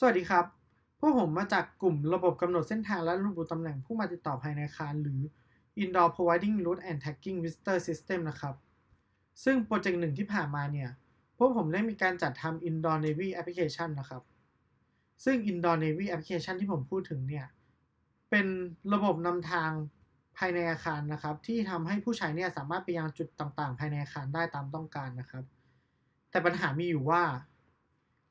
สวัสดีครับ พวกผมมาจากกลุ่มระบบกำหนดเส้นทางและระบุตำแหน่งผู้มาติดต่อภายในอาคาร หรือ Indoor Providing Route and Tagging Visitor System นะครับ ซึ่งโปรเจกต์หนึ่งที่ผ่านมาเนี่ย พวกผมได้มีการจัดทำ Indoor Navy Application นะครับ ซึ่ง Indoor Navy Application ที่ผมพูดถึงเนี่ย เป็นระบบนำทางภายในอาคารนะครับ ที่ทำให้ผู้ใช้เนี่ยสามารถไปยังจุดต่างๆ ภายในอาคารได้ตามต้องการนะครับ แต่ปัญหามีอยู่ว่า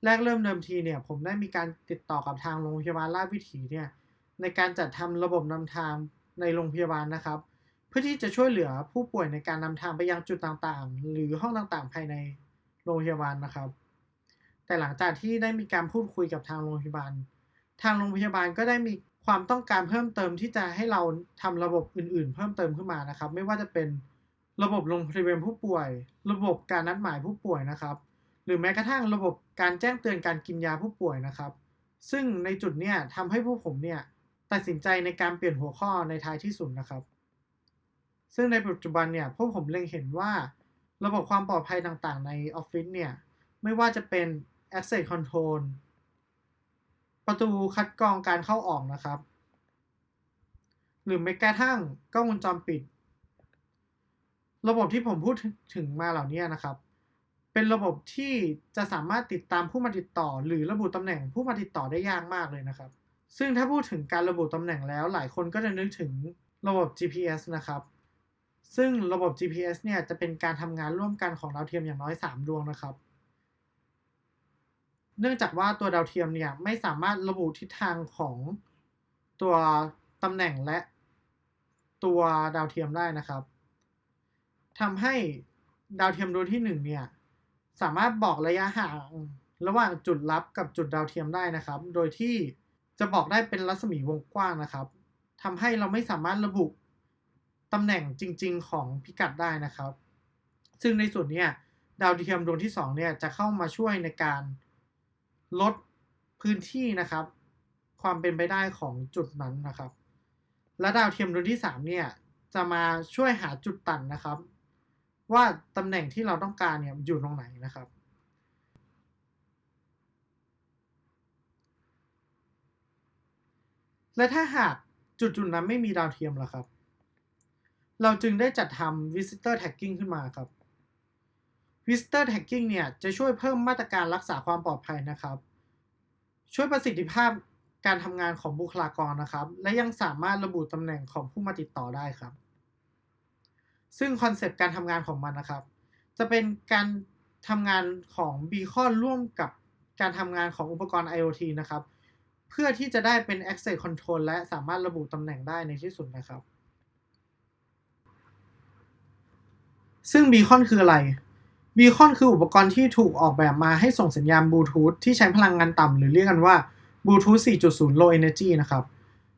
แรกเริ่มเดิมทีเนี่ยผมได้มีการติดต่อกับทางโรงพยาบาลราชวิถีเนี่ยในการจัดทำระบบนำทางในโรงพยาบาลนะครับ เพื่อที่จะช่วยเหลือผู้ป่วยในการนำทางไปยังจุดต่างๆ หรือห้องต่างๆ ภายในโรงพยาบาลนะครับ แต่หลังจากที่ได้มีการพูดคุยกับทางโรงพยาบาล ทางโรงพยาบาลก็ได้มีความต้องการเพิ่มเติมที่จะให้เราทำระบบอื่น ๆ เพิ่มเติมขึ้นมานะครับ ไม่ว่าจะเป็นระบบลงทะเบียนผู้ป่วย ระบบการนัดหมายผู้ป่วยนะครับ หรือแม้กระทั่งระบบการแจ้งเตือนการกินยาผู้ป่วยนะครับ ซึ่งในจุดเนี้ยทำให้พวกผมเนี่ยตัดสินใจในการเปลี่ยนหัวข้อในท้ายที่สุดนะครับ ซึ่งในปัจจุบันเนี่ยพวกผมเล็งเห็นว่า ระบบความปลอดภัยต่างๆ ในออฟฟิศเนี่ยไม่ว่าจะเป็น access control ประตูคัดกรองการเข้าออกนะครับ หรือแม้กระทั่งกล้องวงจรปิด ระบบที่ผมพูดถึงมาเหล่านี้นะครับ เป็นระบบที่จะสามารถติดตามผู้มาติดต่อ หรือระบุตำแหน่งผู้มาติดต่อได้ยากมากเลยนะครับ ซึ่งถ้าพูดถึงการระบุตำแหน่งแล้ว หลายคนก็จะนึกถึงระบบ GPS นะครับ ซึ่งระบบ GPS เนี่ยจะเป็นการทำงานร่วมกันของดาวเทียมอย่างน้อย 3 ดวงนะครับ เนื่องจากว่าตัวดาวเทียมเนี่ยไม่สามารถระบุทิศทางของตัวตำแหน่งและตัวดาวเทียมได้นะครับทำให้ดาวเทียมดวงที่หนึ่งเนี่ย สามารถบอกระยะห่าง ระหว่างจุดรับกับจุดดาวเทียมได้นะครับ โดยที่จะบอกได้เป็นรัศมีวงกว้างนะครับทำให้เราไม่สามารถระบุตำแหน่งจริง ๆ ของพิกัดได้นะครับ ซึ่งในส่วนนี้ดาวเทียมดวงที่2เนี่ยจะเข้ามาช่วยในการลดพื้นที่นะครับ ความเป็นไปได้ของจุดนั้นนะครับ และดาวเทียมดวงที่3เนี่ยจะมาช่วยหาจุดตันนะครับ ว่าตำแหน่งที่เราต้องการเนี่ยอยู่ตรงไหนนะครับ และถ้าหากจุดจุดนั้นไม่มีดาวเทียมล่ะครับ เราจึงได้จัดทำ visitor tagging ขึ้นมาครับ visitor tagging เนี่ยจะช่วยเพิ่มมาตรการรักษาความปลอดภัยนะครับ ช่วยประสิทธิภาพการทำงานของบุคลากรนะครับ และยังสามารถระบุตำแหน่งของผู้มาติดต่อได้ครับ ซึ่งคอนเซปต์การทำงานของมันนะครับ จะเป็นการทำงานของ Beacon ร่วมกับการทำงานของอุปกรณ์ IoT นะครับ เพื่อที่จะได้เป็น Access Control และสามารถระบุตำแหน่งได้ในที่สุดนะครับ ซึ่ง Beacon คืออะไร Beacon คืออุปกรณ์ที่ถูกออกแบบมาให้ส่งสัญญาณบลูทูธที่ใช้พลังงานต่ำหรือเรียกกันว่า Bluetooth 4.0 Low Energy นะครับ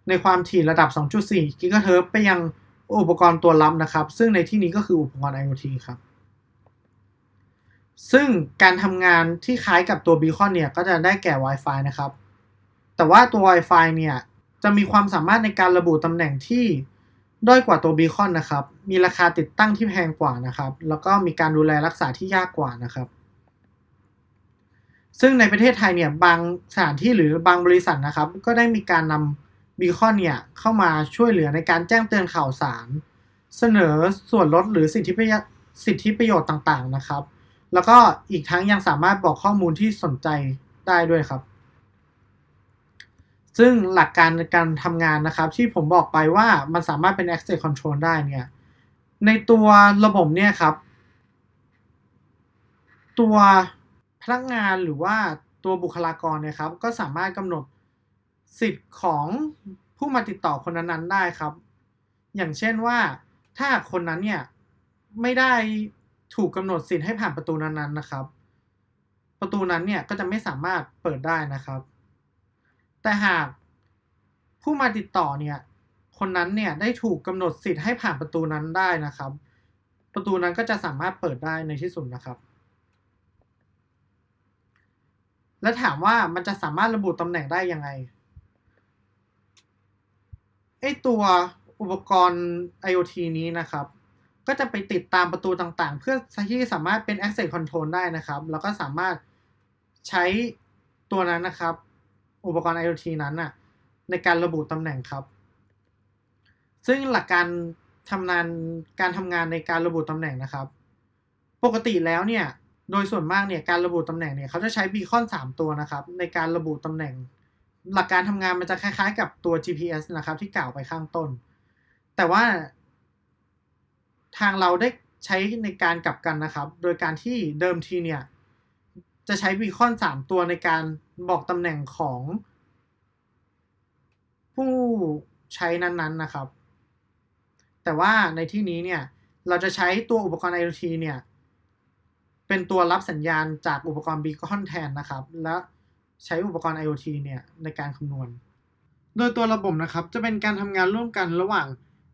ในความถี่ระดับ 2.4 GHz ไปยัง อุปกรณ์ตัวรับนะครับ ซึ่งในที่นี้ก็คืออุปกรณ์ IoT ครับ ซึ่งการทำงานที่คล้ายกับตัว Beacon เนี่ย ก็จะได้แก่ Wi-Fi นะครับ แต่ว่าตัว Wi-Fi เนี่ย จะมีความสามารถในการระบุตำแหน่งที่ด้อยกว่าตัว Beacon นะครับ มีราคาติดตั้งที่แพงกว่านะครับ แล้วก็มีการดูแลรักษาที่ยากกว่านะครับ ซึ่งในประเทศไทยเนี่ย บางสถานที่หรือบางบริษัทนะครับ ก็ได้มีการนำ Beacon เนี่ยเข้ามาช่วยเหลือในการแจ้งเตือนข่าวสาร เสนอส่วนลดหรือสิทธิประโยชน์สิทธิประโยชน์ต่างๆนะครับ แล้วก็อีกทั้งยังสามารถบอกข้อมูลที่สนใจได้ด้วยครับ ซึ่งหลักการในการทำงานนะครับ ที่ผมบอกไปว่ามันสามารถเป็น access control ได้เนี่ยในตัวระบบเนี่ยครับ ตัวพนักงานหรือว่าตัวบุคลากรเนี่ยครับ ก็สามารถกำหนด สิทธิ์ของผู้มาติดต่อคนนั้นๆได้ครับ อย่างเช่นว่าถ้าคนนั้นเนี่ยไม่ได้ถูกกำหนดสิทธิ์ให้ผ่านประตูนั้นๆนะครับ ประตูนั้นเนี่ยก็จะไม่สามารถเปิดได้นะครับ แต่หากผู้มาติดต่อเนี่ยคนนั้นเนี่ยได้ถูกกำหนดสิทธิ์ให้ผ่านประตูนั้นได้นะครับ ประตูนั้นก็จะสามารถเปิดได้ในที่สุดนะครับ และถามว่ามันจะสามารถระบุตำแหน่งได้ยังไง ไอตัวอุปกรณ์ IoT นี้นะครับ ก็จะไปติดตามประตูต่างๆ เพื่อที่สามารถเป็น access control ได้นะครับ แล้วก็สามารถใช้ตัวนั้นนะครับ อุปกรณ์ IoT นั้นน่ะในการระบุตำแหน่งครับ ซึ่งหลักการทำงานการทำงานในการระบุตำแหน่งนะครับ ปกติแล้วเนี่ย โดยส่วนมากเนี่ยการระบุตำแหน่งเนี่ยเขาจะใช้บีคอน 3 ตัวนะครับ ในการระบุตำแหน่ง หลักการทำงานมันจะคล้ายๆ กับตัว GPS นะครับ ที่กล่าวไปข้างต้น แต่ว่าทางเราได้ใช้ในการกลับกันนะครับ โดยการที่เดิมทีเนี่ย จะใช้บีคอน 3 ตัวในการบอกตำแหน่งของ ผู้ใช้นั้นๆนะครับ แต่ว่าในที่นี้เนี่ย เราจะใช้ตัวอุปกรณ์ IoT เนี่ย เป็นตัวรับสัญญาณจากอุปกรณ์ Beacon แทนนะครับ และ ใช้อุปกรณ์ IoT เนี่ยในการคำนวณ โดยตัวระบบนะครับจะเป็นการทำงานร่วมกันระหว่าง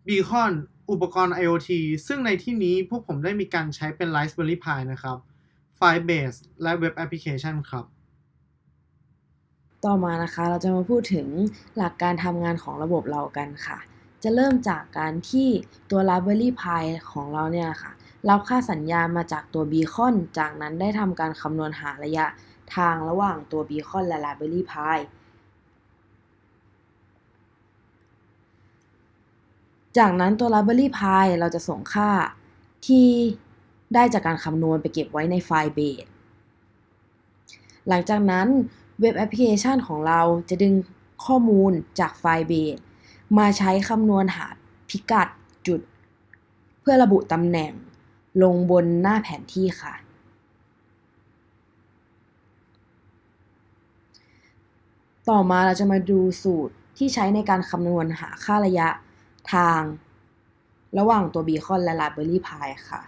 Beacon อุปกรณ์ IoT ซึ่งในที่นี้พวกผมได้มีการใช้เป็น Raspberry Pi นะครับ Firebase และ Web Application ครับ ต่อมานะคะเราจะมาพูดถึงหลักการทำงานของระบบเรากันค่ะ จะเริ่มจากการที่ตัว Raspberry Pi ของเราเนี่ยค่ะรับค่าสัญญาณมาจากตัว Beacon จากนั้นได้ทำการคำนวณหาระยะ ทางระหว่างตัว Beacon และ Raspberry Pi จากนั้นตัว Raspberry Pi เราจะส่งค่าที่ได้จากการคำนวณไปเก็บไว้ในไฟล์ Base หลังจากนั้นเว็บแอปพลิเคชันของเราจะดึงข้อมูลจากไฟล์ Base มาใช้คำนวณหาพิกัดจุด เพื่อระบุตำแหน่งลงบนหน้าแผนที่ค่ะ ต่อมาเราจะมาดูสูตรที่ใช้ในการคำนวณหาค่าระยะทาง ระหว่างตัว Beacon และ Raspberry Pi ค่ะ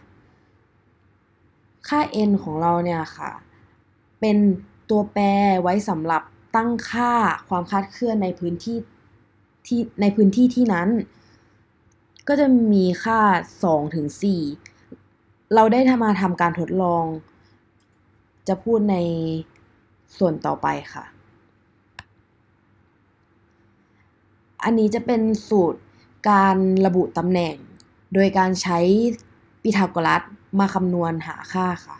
ค่า n ของเราเนี่ยค่ะ เป็นตัวแปรไว้สำหรับตั้งค่าความคลาดเคลื่อนในพื้นที่ที่ในพื้นที่ที่นั้น ก็จะมีค่า 2 ถึง 4 เราได้ทำมาทำการทดลอง จะพูดในส่วนต่อไปค่ะ อันนี้จะเป็นสูตรการระบุตำแหน่ง โดยการใช้ปิทาโกรัสมาคำนวณหาค่าค่ะ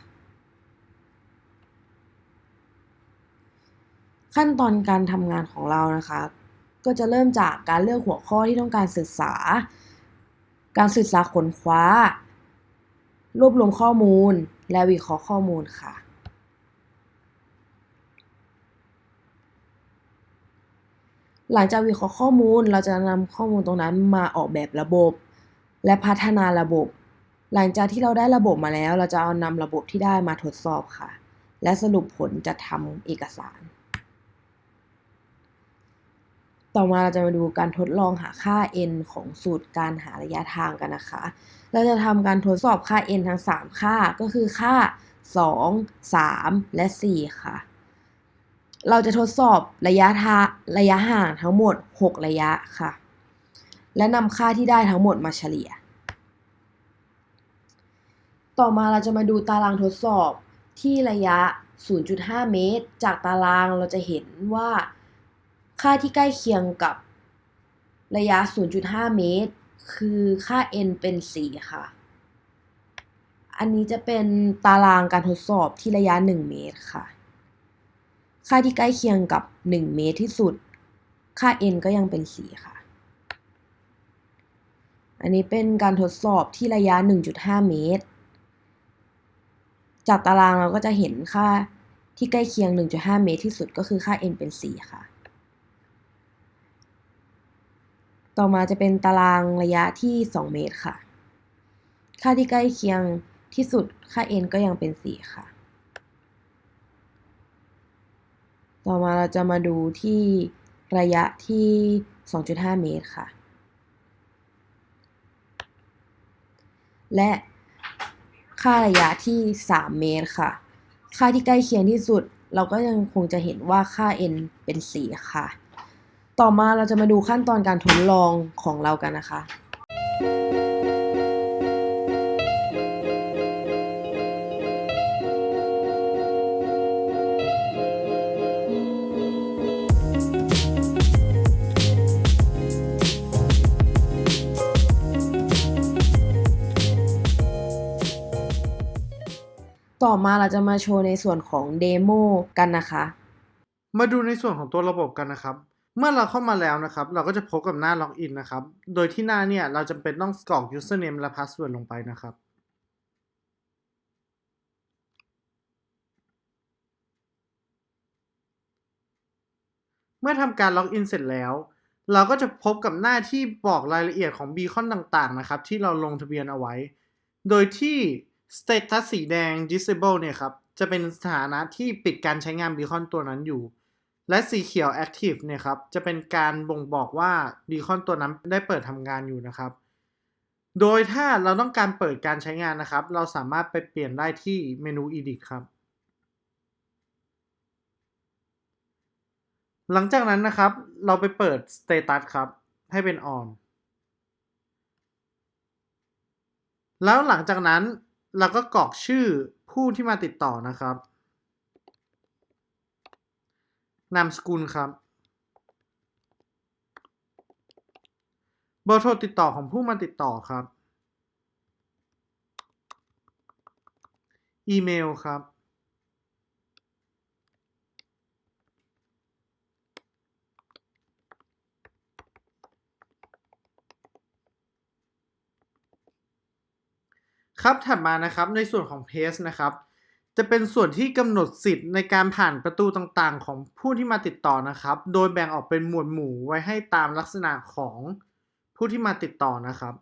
ขั้นตอนการทำงานของเรานะคะ ก็จะเริ่มจากการเลือกหัวข้อที่ต้องการศึกษา การศึกษาค้นคว้า รวบรวมข้อมูลและวิเคราะห์ข้อมูลค่ะ หลังจากวิเคราะห์ข้อมูล เราจะนำข้อมูลตรงนั้นมาออกแบบระบบ และพัฒนาระบบ หลังจากที่เราได้ระบบมาแล้ว เราจะเอานำระบบที่ได้มาทดสอบค่ะ และสรุปผลจะทำเอกสาร ต่อมาเราจะมาดูการทดลองหาค่า n ของสูตรการหาระยะทางกันนะคะ เราจะทำการทดสอบค่า n ทั้ง 3 ค่าก็คือค่า 2 3 และ 4 ค่ะ เราจะทดสอบระยะทาระยะห่างทั้งหมด 6 ระยะค่ะ และนำค่าที่ได้ทั้งหมดมาเฉลี่ย ต่อมาเราจะมาดูตารางทดสอบที่ระยะ 0.5 เมตร จากตารางเราจะเห็นว่าค่าที่ใกล้เคียงกับระยะ 0.5 เมตร คือค่า n เป็น 4 ค่ะ อันนี้จะเป็นตารางการทดสอบที่ระยะ 1 เมตรค่ะ ค่าที่ใกล้เคียงกับ 1 เมตรที่สุด ค่า n ก็ยังเป็น 4 ค่ะ อันนี้เป็นการทดสอบที่ระยะ 1.5 เมตร จากตารางเราก็จะเห็นค่าที่ใกล้เคียง 1.5 เมตรที่สุดก็คือค่า n เป็น 4 ค่ะ ต่อมาจะเป็นตารางระยะที่ 2 เมตรค่ะ ค่าที่ใกล้เคียงที่สุดค่า n ก็ยังเป็น 4 ค่ะ ต่อมาเราจะมาดูที่ระยะที่ 2.5 เมตรค่ะ และค่าระยะที่ 3 เมตรค่ะ ค่าที่ใกล้เคียงที่สุดเราก็ยังคงจะเห็นว่าค่า n เป็น4ค่ะ ต่อมาเราจะมาดูขั้นตอนการทดลองของเรากันนะคะ ต่อมาเราจะมาโชว์ในส่วนของเดโมกันนะคะ มาดูในส่วนของตัวระบบกันนะครับ เมื่อเราเข้ามาแล้วนะครับ เราก็จะพบกับหน้าล็อกอินนะครับ โดยที่หน้าเนี่ยเราจำเป็นต้องกรอก username และ password ลงไปนะครับเมื่อทำการล็อกอินเสร็จแล้ว เราก็จะพบกับหน้าที่บอกรายละเอียดของบีคอนต่างๆนะครับ ที่เราลงทะเบียนเอาไว้ โดยที่ status สีแดง disable เนี่ยครับ จะเป็นสถานะที่ปิดการใช้งานบีคอนตัวนั้นอยู่ และสีเขียว active เนี่ยครับ จะเป็นการบ่งบอกว่าบีคอนตัวนั้นได้เปิดทำงานอยู่นะครับ โดยถ้าเราต้องการเปิดการใช้งานนะครับ เราสามารถไปเปลี่ยนได้ที่เมนู edit ครับหลังจากนั้นนะครับ เราไปเปิด status ครับ ให้เป็น on แล้วหลังจากนั้น เราก็กรอกชื่อผู้ที่มาติดต่อนะครับ นามสกุลครับ เบอร์โทรติดต่อของผู้มาติดต่อครับ อีเมลครับ ครับถัดมานะครับในส่วนของ Page นะครับ จะเป็นส่วนที่กำหนดสิทธิ์ในการผ่านประตูต่างๆ ของผู้ที่มาติดต่อนะครับ โดยแบ่งออกเป็นหมวดหมู่ไว้ให้ตามลักษณะของผู้ที่มาติดต่อนะครับ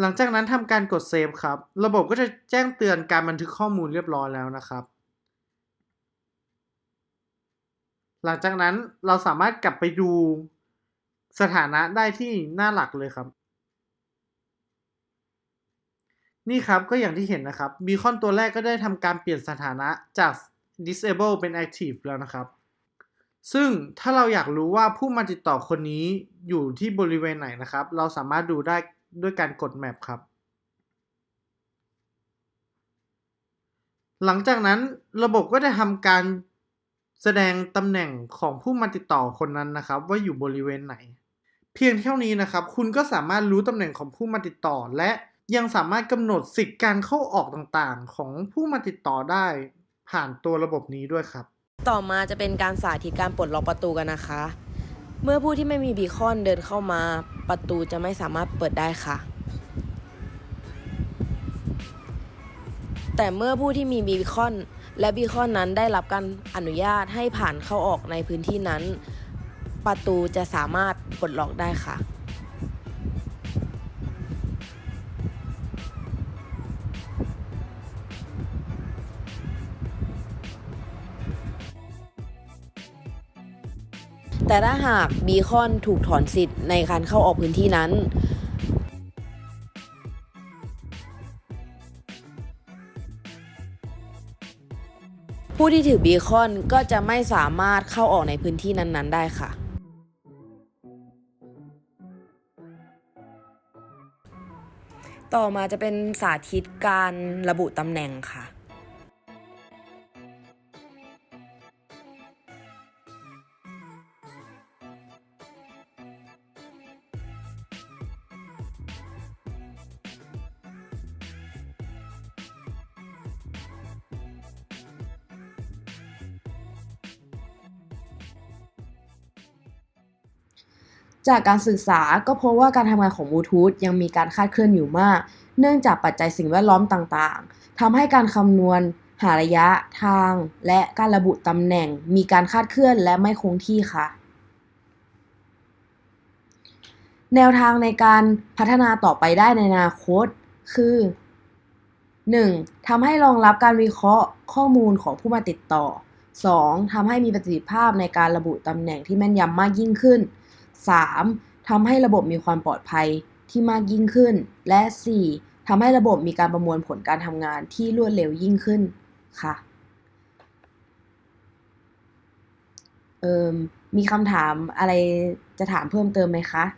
หลังจากนั้นทำการกดเซฟครับ ระบบก็จะแจ้งเตือนการบันทึกข้อมูลเรียบร้อยแล้วนะครับ หลังจากนั้นเราสามารถกลับไปดู สถานะได้ที่หน้าหลักเลยครับ นี่ครับก็อย่างที่เห็นนะครับบีคอนตัวแรกก็ได้ทำการเปลี่ยนสถานะจาก disable เป็น active แล้วนะครับ ซึ่งถ้าเราอยากรู้ว่าผู้มาติดต่อคนนี้อยู่ที่บริเวณไหนนะครับ เราสามารถดูได้ด้วยการกด map ครับหลังจากนั้นระบบก็จะทำการแสดงตำแหน่งของผู้มาติดต่อคนนั้นนะครับ ว่าอยู่บริเวณไหน พียงเท่านี้นะครับ คุณก็สามารถรู้ตำแหน่งของผู้มาติดต่อ และยังสามารถกำหนดสิทธิการเข้าออกต่างๆ ของผู้มาติดต่อได้ ผ่านตัวระบบนี้ด้วยครับ ต่อมาจะเป็นการสาธิตการปลดล็อกประตูกันนะคะ เมื่อผู้ที่ไม่มีบีคอนเดินเข้ามา ประตูจะไม่สามารถเปิดได้ค่ะ แต่เมื่อผู้ที่มีบีคอน และบีคอนนั้นได้รับการอนุญาตให้ผ่านเข้าออกในพื้นที่นั้น ประตูจะสามารถ ปลดล็อกได้ค่ะ แต่ถ้าหากบีคอนถูกถอนสิทธิ์ในการเข้าออกพื้นที่นั้นผู้ที่ถือบีคอนก็จะไม่สามารถเข้าออกในพื้นที่นั้น ๆ ได้ค่ะ ต่อมาจะเป็นสาธิตการระบุตำแหน่งค่ะ จากการศึกษาก็พบว่าการทำงานของบลูทูธยังมีการคาดเคลื่อนอยู่มาก เนื่องจากปัจจัยสิ่งแวดล้อมต่างๆทำให้การคำนวณ หาระยะทาง และการระบุตำแหน่ง มีการคาดเคลื่อนและไม่คงที่ค่ะ แนวทางในการพัฒนาต่อไปได้ในอนาคต คือ 1. ทำให้รองรับการวิเคราะห์ข้อมูลของผู้มาติดต่อ 2. ทำให้มีประสิทธิภาพในการระบุตำแหน่งที่แม่นยำมากยิ่งขึ้น 3. ทำให้ระบบมีความปลอดภัยที่มากยิ่งขึ้น และ 4. ทำให้ระบบมีการประมวลผลการทำงานที่รวดเร็วยิ่งขึ้นค่ะเอิมมีคำถามอะไรจะถามเพิ่มเติมไหมคะ